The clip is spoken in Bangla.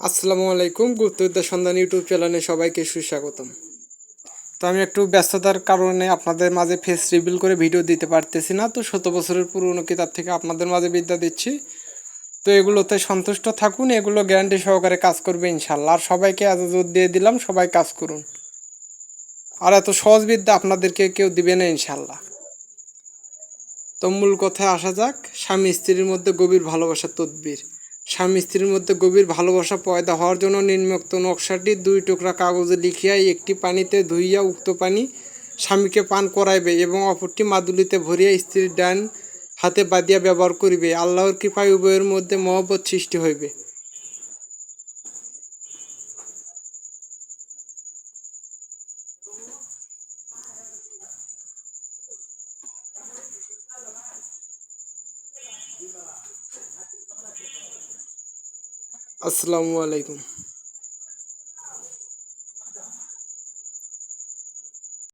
আসসালামু আলাইকুম, গুপ্তবিদ্যা সন্ধান ইউটিউব চ্যানেলে সবাইকে সুস্বাগতম। তো আমি একটু ব্যস্ততার কারণে আপনাদের মাঝে ফেস রিভিল করে ভিডিও দিতে পারতেছি না, তো শত বছরের পুরনো কিতাব থেকে আপনাদের মাঝে বিদ্যা দিচ্ছি। তো এগুলোতে সন্তুষ্ট থাকুন, এগুলো গ্যারান্টি সহকারে কাজ করবে ইনশাল্লাহ আর সবাইকে এত জোর দিয়ে দিলাম, সবাই কাজ করুন। আর এত সহজ বিদ্যা আপনাদেরকে কেউ দিবে না ইনশাল্লাহ তো মূল কথায় আসা যাক, স্বামী স্ত্রীর মধ্যে গভীর ভালোবাসার তদ্বির। স্বামী স্ত্রীর মধ্যে গভীর ভালোবাসা পয়দা হওয়ার জন্য নিম্নোক্ত নকশাটি দুই টুকরা কাগজে লিখিয়া একটি পানিতে ধুইয়া উক্ত পানি স্বামীকে পান করাইবে এবং অপরটি মাদুলিতে ভরিয়া স্ত্রীর ডান হাতে বাঁধিয়া ব্যবহার করিবে। আল্লাহর কৃপায় উভয়ের মধ্যে মহব্বত সৃষ্টি হইবে। আসসালামু আলাইকুম।